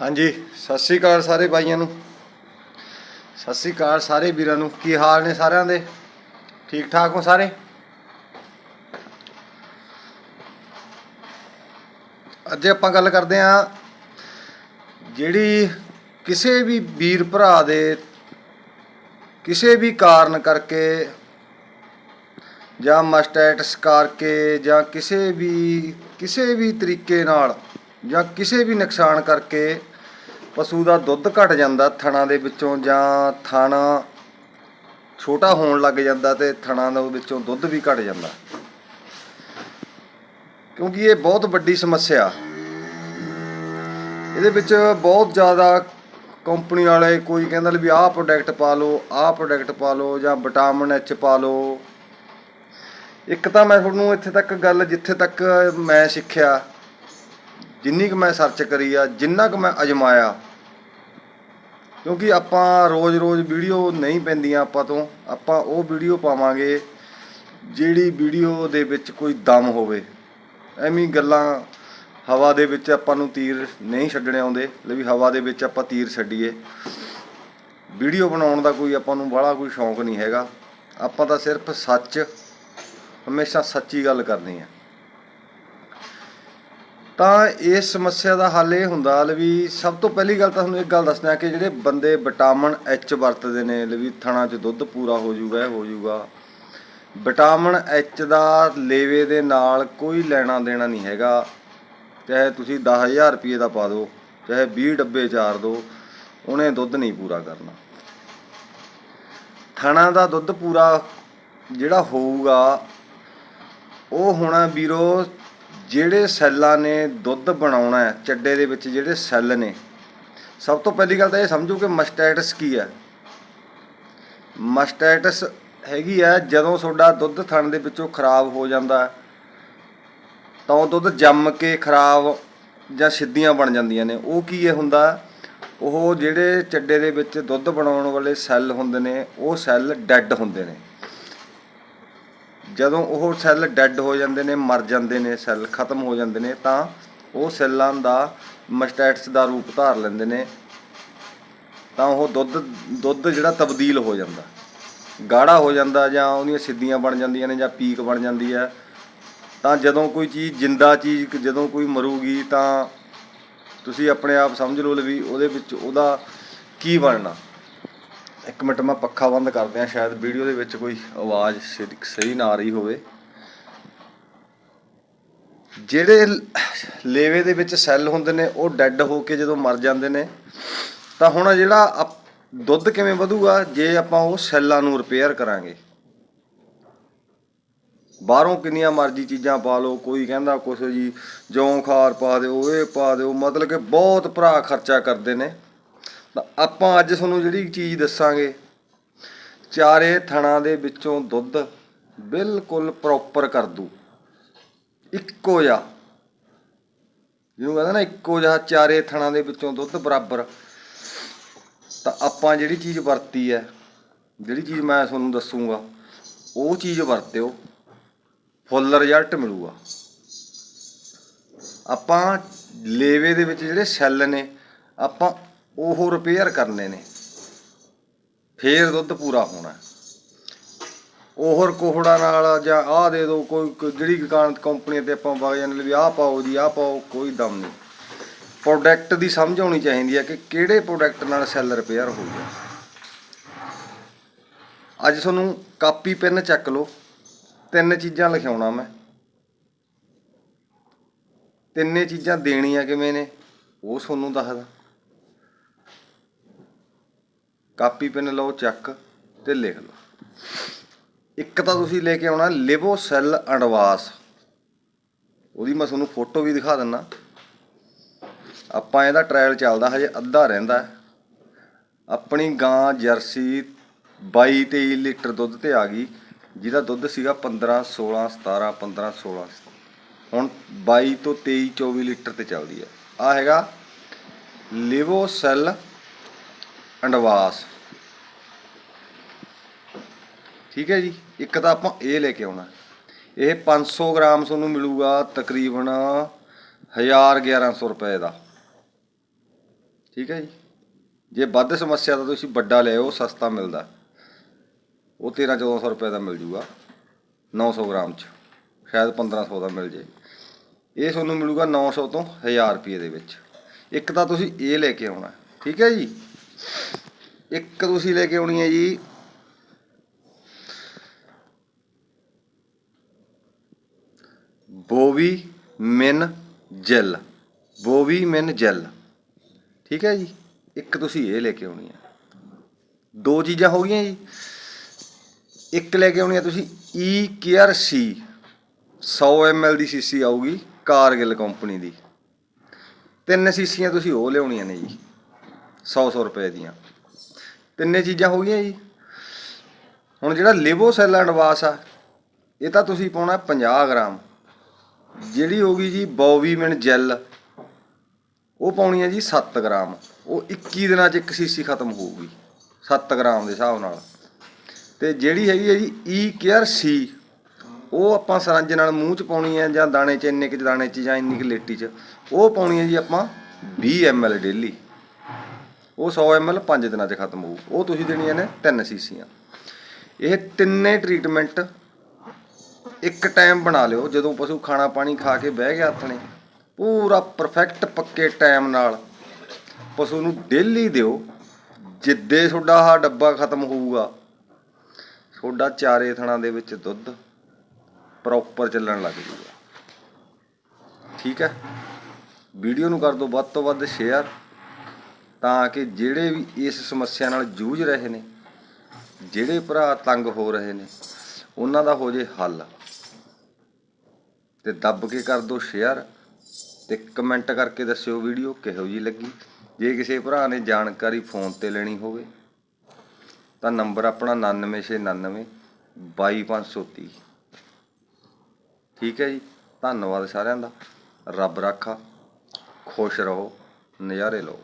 ਹਾਂਜੀ, ਸਤਿ ਸ੍ਰੀ ਅਕਾਲ ਸਾਰੇ ਭਾਈਆਂ ਨੂੰ। ਸਤਿ ਸ੍ਰੀ ਅਕਾਲ ਸਾਰੇ ਵੀਰਾਂ ਨੂੰ। ਕੀ ਹਾਲ ਨੇ ਸਾਰਿਆਂ ਦੇ? ਠੀਕ ਠਾਕ ਹੋ ਸਾਰੇ? ਅੱਜ ਆਪਾਂ ਗੱਲ ਕਰਦੇ ਆਂ ਜਿਹੜੀ ਕਿਸੇ ਵੀ ਵੀਰ ਭਰਾ ਦੇ ਕਿਸੇ ਵੀ ਕਾਰਨ ਕਰਕੇ ਜਾਂ ਮਸਟੈਟਸ ਕਰਕੇ ਜਾਂ ਕਿਸੇ ਵੀ ਕਿਸੇ ਵੀ ਤਰੀਕੇ ਨਾਲ ਜਾਂ ਕਿਸੇ ਵੀ ਨੁਕਸਾਨ ਕਰਕੇ ਪਸ਼ੂ ਦਾ ਦੁੱਧ ਘਟ ਜਾਂਦਾ ਥਣਾਂ ਦੇ ਵਿੱਚੋਂ ਜਾਂ ਥਣਾ ਛੋਟਾ ਹੋਣ ਲੱਗ ਜਾਂਦਾ ਤੇ ਥਣਾਂ ਦੇ ਵਿੱਚੋਂ ਦੁੱਧ ਵੀ ਘਟ ਜਾਂਦਾ। ਕਿਉਂਕਿ ਇਹ ਬਹੁਤ ਵੱਡੀ ਸਮੱਸਿਆ। ਇਹਦੇ ਵਿੱਚ ਬਹੁਤ ਜ਼ਿਆਦਾ ਕੰਪਨੀ ਵਾਲੇ ਕੋਈ ਕਹਿੰਦਾ ਵੀ ਆਹ ਪ੍ਰੋਡਕਟ ਪਾ ਲਓ, ਆਹ ਪ੍ਰੋਡਕਟ ਪਾ ਲਓ ਜਾਂ ਵਿਟਾਮਿਨ ਐਚ ਪਾ ਲਓ। ਇੱਕ ਤਾਂ ਮੈਂ ਤੁਹਾਨੂੰ ਇੱਥੇ ਤੱਕ ਗੱਲ ਜਿੱਥੇ ਤੱਕ ਮੈਂ ਸਿੱਖਿਆ ਜਿੰਨੀ ਕੁ ਮੈਂ ਸਰਚ ਕਰੀ ਆ, ਜਿੰਨਾ ਕੁ ਮੈਂ ਅਜਮਾਇਆ, ਕਿਉਂਕਿ ਆਪਾਂ ਰੋਜ਼-ਰੋਜ਼ ਵੀਡੀਓ ਨਹੀਂ ਪੈਂਦੀਆਂ ਆਪਾਂ ਤੋਂ, ਆਪਾਂ ਉਹ ਵੀਡੀਓ ਪਾਵਾਂਗੇ ਜਿਹੜੀ ਵੀਡੀਓ ਦੇ ਵਿੱਚ ਕੋਈ ਦਮ ਹੋਵੇ। ਐਵੇਂ ਗੱਲਾਂ ਹਵਾ ਦੇ ਵਿੱਚ ਆਪਾਂ ਨੂੰ ਤੀਰ ਨਹੀਂ ਛੱਡਣੇ ਆਉਂਦੇ, ਲੈ ਵੀ ਹਵਾ ਦੇ ਵਿੱਚ ਆਪਾਂ ਤੀਰ ਛੱਡੀਏ। ਵੀਡੀਓ ਬਣਾਉਣ ਦਾ ਕੋਈ ਆਪਾਂ ਨੂੰ ਬੜਾ ਕੋਈ ਸ਼ੌਂਕ ਨਹੀਂ ਹੈਗਾ। ਆਪਾਂ ਤਾਂ ਸਿਰਫ ਸੱਚ, ਹਮੇਸ਼ਾ ਸੱਚੀ ਗੱਲ ਕਰਨੀ ਹੈ ਤਾਂ ਇਸ ਸਮੱਸਿਆ ਦਾ ਹੱਲ ਇਹ ਹੁੰਦਾ ਲੈ ਵੀ ਸਭ ਤੋਂ ਪਹਿਲੀ ਗੱਲ ਤਾਂ ਤੁਹਾਨੂੰ ਇੱਕ ਗੱਲ ਦੱਸਣਾ ਕਿ ਜਿਹੜੇ ਬੰਦੇ ਵਿਟਾਮਿਨ ਐਚ ਵਰਤਦੇ ਨੇ ਲਵੀ ਵੀ ਥਣਾ 'ਚ ਦੁੱਧ ਪੂਰਾ ਹੋ ਜਾਊਗਾ, ਇਹ ਹੋ ਜਾਊਗਾ। ਵਿਟਾਮਿਨ ਐਚ ਦਾ ਲੇਵੇ ਦੇ ਨਾਲ ਕੋਈ ਲੈਣਾ ਦੇਣਾ ਨਹੀਂ ਹੈਗਾ। ਚਾਹੇ ਤੁਸੀਂ 10000 ਰੁਪਏ ਦਾ ਪਾ ਦਿਓ, ਚਾਹੇ 20 ਡੱਬੇ ਚਾਰ ਦਿਓ, ਉਹਨੇ ਦੁੱਧ ਨਹੀਂ ਪੂਰਾ ਕਰਨਾ। ਥਣਾ ਦਾ ਦੁੱਧ ਪੂਰਾ ਜਿਹੜਾ ਹੋਊਗਾ, ਉਹ ਹੋਣਾ ਵੀਰੋ ਜਿਹੜੇ ਸੈੱਲਾਂ ਨੇ ਦੁੱਧ ਬਣਾਉਣਾ ਹੈ, ਚੱਡੇ ਦੇ ਵਿੱਚ ਜਿਹੜੇ ਸੈੱਲ ਨੇ, ਸਭ ਤੋਂ ਪਹਿਲੀ ਗੱਲ ਤਾਂ ਇਹ ਸਮਝੋ ਕਿ ਮਸਟੈਟਸ ਕੀ ਹੈ। ਮਸਟੈਟਸ ਹੈਗੀ ਹੈ, ਜਦੋਂ ਤੁਹਾਡਾ ਦੁੱਧ ਥਣ ਦੇ ਵਿੱਚੋਂ ਖਰਾਬ ਹੋ ਜਾਂਦਾ ਤਾਂ ਉਹ ਦੁੱਧ ਜੰਮ ਕੇ ਖਰਾਬ ਜਾਂ ਸਿੱਧੀਆਂ ਬਣ ਜਾਂਦੀਆਂ ਨੇ। ਉਹ ਕੀ ਇਹ ਹੁੰਦਾ? ਉਹ ਜਿਹੜੇ ਚੱਡੇ ਦੇ ਵਿੱਚ ਦੁੱਧ ਬਣਾਉਣ ਵਾਲੇ ਸੈੱਲ ਹੁੰਦੇ ਨੇ, ਉਹ ਸੈੱਲ ਡੈੱਡ ਹੁੰਦੇ ਨੇ। ਜਦੋਂ ਉਹ ਸੈੱਲ ਡੈੱਡ ਹੋ ਜਾਂਦੇ ਨੇ, ਮਰ ਜਾਂਦੇ ਨੇ, ਸੈੱਲ ਖਤਮ ਹੋ ਜਾਂਦੇ ਨੇ, ਤਾਂ ਉਹ ਸੈੱਲਾਂ ਦਾ ਮਸਟੈਟਸ ਦਾ ਰੂਪ ਧਾਰ ਲੈਂਦੇ ਨੇ। ਤਾਂ ਉਹ ਦੁੱਧ ਦੁੱਧ ਜਿਹੜਾ ਤਬਦੀਲ ਹੋ ਜਾਂਦਾ। ਗਾੜਾ ਹੋ ਜਾਂਦਾ ਜਾਂ ਉਹਦੀਆਂ ਸਿੱਧੀਆਂ ਬਣ ਜਾਂਦੀਆਂ ਨੇ ਜਾਂ ਪੀਕ ਬਣ ਜਾਂਦੀ ਹੈ। ਤਾਂ ਜਦੋਂ ਕੋਈ ਚੀਜ਼, ਜਿੰਦਾ ਚੀਜ਼ ਜਦੋਂ ਕੋਈ ਮਰੂਗੀ ਤਾਂ ਤੁਸੀਂ ਆਪਣੇ ਆਪ ਸਮਝ ਲਓ ਵੀ ਉਹਦੇ ਵਿੱਚ ਉਹਦਾ ਕੀ ਬਣਨਾ। ਇੱਕ ਮਿੰਟ ਮੈਂ ਪੱਖਾ ਬੰਦ ਕਰਦੇ ਆ ਸ਼ਾਇਦ ਵੀਡੀਓ ਦੇ ਵਿੱਚ ਕੋਈ ਆਵਾਜ਼ ਸਹੀ- ਸਹੀ ਨਾ ਆ ਰਹੀ ਹੋਵੇ। ਜਿਹੜੇ ਲੇਵੇ ਦੇ ਵਿੱਚ ਸੈੱਲ ਹੁੰਦੇ ਨੇ, ਉਹ ਡੈੱਡ ਹੋ ਕੇ ਜਦੋਂ ਮਰ ਜਾਂਦੇ ਨੇ, ਤਾਂ ਹੁਣ ਜਿਹੜਾ ਅਪ- ਦੁੱਧ ਕਿਵੇਂ ਵਧੂਗਾ, ਜੇ ਆਪਾਂ ਉਹ ਸੈੱਲਾਂ ਨੂੰ ਰਿਪੇਅਰ ਕਰਾਂਗੇ। ਬਾਹਰੋਂ ਕਿੰਨੀਆਂ ਮਰਜ਼ੀ ਚੀਜ਼ਾਂ ਪਾ ਲਓ, ਕੋਈ ਕਹਿੰਦਾ ਕੁਛ ਜੀ, ਜੌਂ ਖਾਰ ਪਾ ਦਿਓ, ਇਹ ਪਾ ਦਿਓ, ਮਤਲਬ ਕਿ ਬਹੁਤ ਭਰਾ ਖਰਚਾ ਕਰਦੇ ਨੇ। ਤਾਂ ਆਪਾਂ ਅੱਜ ਤੁਹਾਨੂੰ ਜਿਹੜੀ ਚੀਜ਼ ਦੱਸਾਂਗੇ, ਚਾਰੇ ਥਣਾ ਦੇ ਵਿੱਚੋਂ ਦੁੱਧ ਬਿਲਕੁਲ ਪ੍ਰੋਪਰ ਕਰ ਦੂ। ਇੱਕੋ ਜਿਹਾ। ਜਿਹਨੂੰ ਕਹਿੰਦਾ ਨਾ, ਇੱਕੋ ਜਿਹਾ ਚਾਰੇ ਥਣਾ ਦੇ ਵਿੱਚੋਂ ਦੁੱਧ ਬਰਾਬਰ। ਤਾਂ ਆਪਾਂ ਜਿਹੜੀ ਚੀਜ਼ ਵਰਤੀ ਹੈ, ਜਿਹੜੀ ਚੀਜ਼ ਮੈਂ ਤੁਹਾਨੂੰ ਦੱਸੂਗਾ, ਉਹ ਚੀਜ਼ ਵਰਤਿਓ। ਫੁੱਲ ਰਿਜ਼ਲਟ ਮਿਲੂਗਾ। ਆਪਾਂ ਲੇਵੇ ਦੇ ਵਿੱਚ ਜਿਹੜੇ ਸੈੱਲ ਨੇ, ਆਪਾਂ ਉਹ ਰਿਪੇਅਰ ਕਰਨੇ ਨੇ। ਫੇਰ ਦੁੱਧ ਪੂਰਾ ਹੋਣਾ। ਹੈ। ਉਹਰ ਕੋਹੜਾ ਨਾਲ ਜਾਂ ਆਹ ਦੇ ਦੋ, ਕੋਈ ਜਿਹੜੀ ਦੁਕਾਨ ਕੰਪਨੀ ਤੇ ਆਪਾਂ ਵਗ ਜਾਂਦੇ ਵੀ ਆਹ ਪਾਓ ਜੀ, ਆਹ ਪਾਓ, ਕੋਈ ਦਮ ਨਹੀਂ। ਪ੍ਰੋਡਕਟ ਦੀ ਸਮਝ ਆਉਣੀ ਚਾਹੀਦੀ ਹੈ ਕਿ ਕਿਹੜੇ ਪ੍ਰੋਡਕਟ ਨਾਲ ਸੈੱਲ ਰਿਪੇਅਰ ਹੋਊਗਾ ਅੱਜ ਤੁਹਾਨੂੰ ਕਾਪੀ ਪੈਨ ਚੱਕ ਲਓ। ਤਿੰਨ ਚੀਜ਼ਾਂ ਲਿਖਾਉਣਾ ਮੈਂ। ਤਿੰਨੇ ਚੀਜ਼ਾਂ ਦੇਣੀਆਂ ਕਿਵੇਂ ਨੇ, ਉਹ ਤੁਹਾਨੂੰ ਦੱਸਦਾ। ਕਾਪੀ ਪੈਨ ਲਓ, ਚੱਕ ਤੇ ਲਿਖ ਲਓ। ਇੱਕ ਤਾਂ ਤੁਸੀਂ ਲੈ ਕੇ ਆਉਣਾ ਲਿਵੋ ਸੈੱਲ ਅਡਵਾਸ। ਉਹਦੀ ਮੈਂ ਤੁਹਾਨੂੰ ਫੋਟੋ ਵੀ ਦਿਖਾ ਦਿੰਨਾ। ਆਪਾਂ ਇਹਦਾ ਟ੍ਰਾਇਲ ਚੱਲਦਾ, ਹਜੇ ਅੱਧਾ ਰਹਿੰਦਾ। ਆਪਣੀ ਗਾਂ ਜਰਸੀ 22 23 ਲੀਟਰ ਦੁੱਧ ਤੇ ਆ ਗਈ, ਜਿਹਦਾ ਦੁੱਧ ਸੀਗਾ 15 16 17 15 16 ਹੁਣ 22 ਤੋਂ 23 24 ਲੀਟਰ ਤੇ ਚੱਲਦੀ ਹੈ ਆ ਹੈਗਾ ਲਿਵੋ ਸੈੱਲ ਅੰਡਵਾਸ। ਠੀਕ ਹੈ ਜੀ, ਇੱਕ ਤਾਂ ਆਪਾਂ ਇਹ ਲੈ ਕੇ ਆਉਣਾ। ਇਹ 500 ਗ੍ਰਾਮ ਤੁਹਾਨੂੰ ਮਿਲੂਗਾ ਤਕਰੀਬਨ 1000 1100 ਰੁਪਏ ਦਾ। ਠੀਕ ਹੈ ਜੀ, ਜੇ ਵੱਧ ਸਮੱਸਿਆ ਤਾਂ ਤੁਸੀਂ ਵੱਡਾ ਲੈ ਆਓ, ਸਸਤਾ ਮਿਲਦਾ। ਉਹ 13 1400 ਰੁਪਏ ਦਾ ਮਿਲ ਜੂਗਾ 900 ਗ੍ਰਾਮ ਚ। ਸ਼ਾਇਦ 1500 ਦਾ ਮਿਲ ਜੇ। ਇਹ ਤੁਹਾਨੂੰ ਮਿਲੂਗਾ 900 ਤੋਂ 1000 ਰੁਪਏ ਦੇ ਵਿੱਚ। ਇੱਕ ਤਾਂ ਤੁਸੀਂ ਇਹ ਲੈ ਕੇ ਆਉਣਾ। ਠੀਕ ਹੈ ਜੀ ਇੱਕ ਤੁਸੀਂ ਲੈ ਕੇ ਆਉਣੀ ਹੈ ਜੀ। ਬੋਵੀ ਮਿਨ ਜੈਲ। ਬੋਵੀ ਮਿਨ ਜੈਲ। ਠੀਕ ਹੈ ਜੀ। ਇੱਕ ਤੁਸੀਂ ਇਹ ਲੈ ਕੇ ਆਉਣੀ ਹੈ। ਦੋ ਚੀਜ਼ਾਂ ਹੋ ਗਈਆਂ ਜੀ। ਇੱਕ ਲੈ ਕੇ ਆਉਣੀ ਹੈ ਤੁਸੀਂ ਈ ਕੇਅਰ ਸੀ। 100 ml ਦੀ ਸੀਸੀ ਆਊਗੀ, ਕਾਰਗਿਲ ਕੰਪਨੀ ਦੀ। ਤਿੰਨ ਸੀਸੀਆਂ ਤੁਸੀਂ ਉਹ ਲਿਆਉਣੀਆਂ ਨੇ ਜੀ। 100 100 ਰੁਪਏ ਦੀਆਂ। ਤਿੰਨੇ ਚੀਜ਼ਾਂ ਹੋ ਗਈਆਂ ਜੀ। ਹੁਣ ਜਿਹੜਾ ਲਿਵੋ ਸੈਲ ਐਂਡ ਵਾਸ਼ ਆ, ਇਹ ਤਾਂ ਤੁਸੀਂ ਪਾਉਣਾ 50 ਗ੍ਰਾਮ। ਜਿਹੜੀ ਹੋ ਗਈ ਜੀ ਬੋਵੀਮਿਨ ਜੈਲ, ਉਹ ਪਾਉਣੀ ਹੈ ਜੀ 7 ਗ੍ਰਾਮ। ਉਹ 21 ਦਿਨਾਂ 'ਚ ਇੱਕ ਸੀਸੀ ਖਤਮ ਹੋਊਗੀ 7 ਗ੍ਰਾਮ ਦੇ ਹਿਸਾਬ ਨਾਲ। ਤੇ ਜਿਹੜੀ ਹੈਗੀ ਹੈ ਜੀ ਈ ਕੇਅਰ ਸੀ, ਉਹ ਆਪਾਂ ਸਰੰਜ ਨਾਲ ਮੂੰਹ 'ਚ ਪਾਉਣੀ ਹੈ ਜਾਂ ਦਾਣੇ 'ਚ, ਇੰਨੇ ਕੁ ਦਾਣੇ 'ਚ ਜਾਂ ਇੰਨੀ ਕੁ ਲੇਟੀ 'ਚ, ਉਹ ਪਾਉਣੀ ਹੈ ਜੀ ਆਪਾਂ 20 ml ਡੇਲੀ। ਉਹ 100 ml 5 ਦਿਨਾਂ 'ਚ ਖਤਮ ਹੋਊ। ਉਹ ਤੁਸੀਂ ਦੇਣੀਆਂ ਨੇ ਤਿੰਨ ਸੀਸੀਆਂ। ਇਹ ਤਿੰਨੇ ਟ੍ਰੀਟਮੈਂਟ ਇੱਕ ਟਾਈਮ ਬਣਾ ਲਿਓ। ਜਦੋਂ ਪਸ਼ੂ ਖਾਣਾ ਪਾਣੀ ਖਾ ਕੇ ਬਹਿ ਗਿਆ ਹੱਥ ਪੂਰਾ ਪਰਫੈਕਟ ਪੱਕੇ ਟਾਈਮ ਨਾਲ ਪਸ਼ੂ ਨੂੰ ਡੇਲੀ ਦਿਓ। ਜਿੱਦੇ ਤੁਹਾਡਾ ਆਹ ਡੱਬਾ ਖਤਮ ਹੋਊਗਾ, ਤੁਹਾਡਾ ਚਾਰੇ ਥਣਾ ਦੇ ਵਿੱਚ ਦੁੱਧ ਪ੍ਰੋਪਰ ਚੱਲਣ ਲੱਗ ਜੂਗਾ। ਠੀਕ ਹੈ? ਵੀਡੀਓ ਨੂੰ ਕਰ ਦਿਓ ਵੱਧ ਤੋਂ ਵੱਧ ਸ਼ੇਅਰ ਤਾਂ ਕਿ ਜਿਹੜੇ ਵੀ ਇਸ ਸਮੱਸਿਆ ਨਾਲ ਜੂਝ ਰਹੇ ਨੇ, ਜਿਹੜੇ ਭਰਾ ਤੰਗ ਹੋ ਰਹੇ ਨੇ, ਉਹਨਾਂ ਦਾ ਹੋ ਜੇ ਹੱਲ। ਤੇ ਦੱਬ ਕੇ ਕਰ ਦਿਓ ਸ਼ੇਅਰ ਤੇ ਕਮੈਂਟ ਕਰਕੇ ਦੱਸਿਓ ਵੀਡੀਓ ਕਿਹੋ ਜੀ ਲੱਗੀ। ਜੇ ਕਿਸੇ ਭਰਾ ਨੇ ਜਾਣਕਾਰੀ ਫੋਨ ਤੇ ਲੈਣੀ ਹੋਵੇ, ਤਾਂ ਨੰਬਰ ਆਪਣਾ 9999 22530 ਠੀਕ ਹੈ ਜੀ, ਧੰਨਵਾਦ ਸਾਰਿਆਂ ਦਾ। ਰੱਬ ਰਾਖਾ, ਖੁਸ਼ ਰਹੋ, ਨਜ਼ਾਰੇ ਲਓ।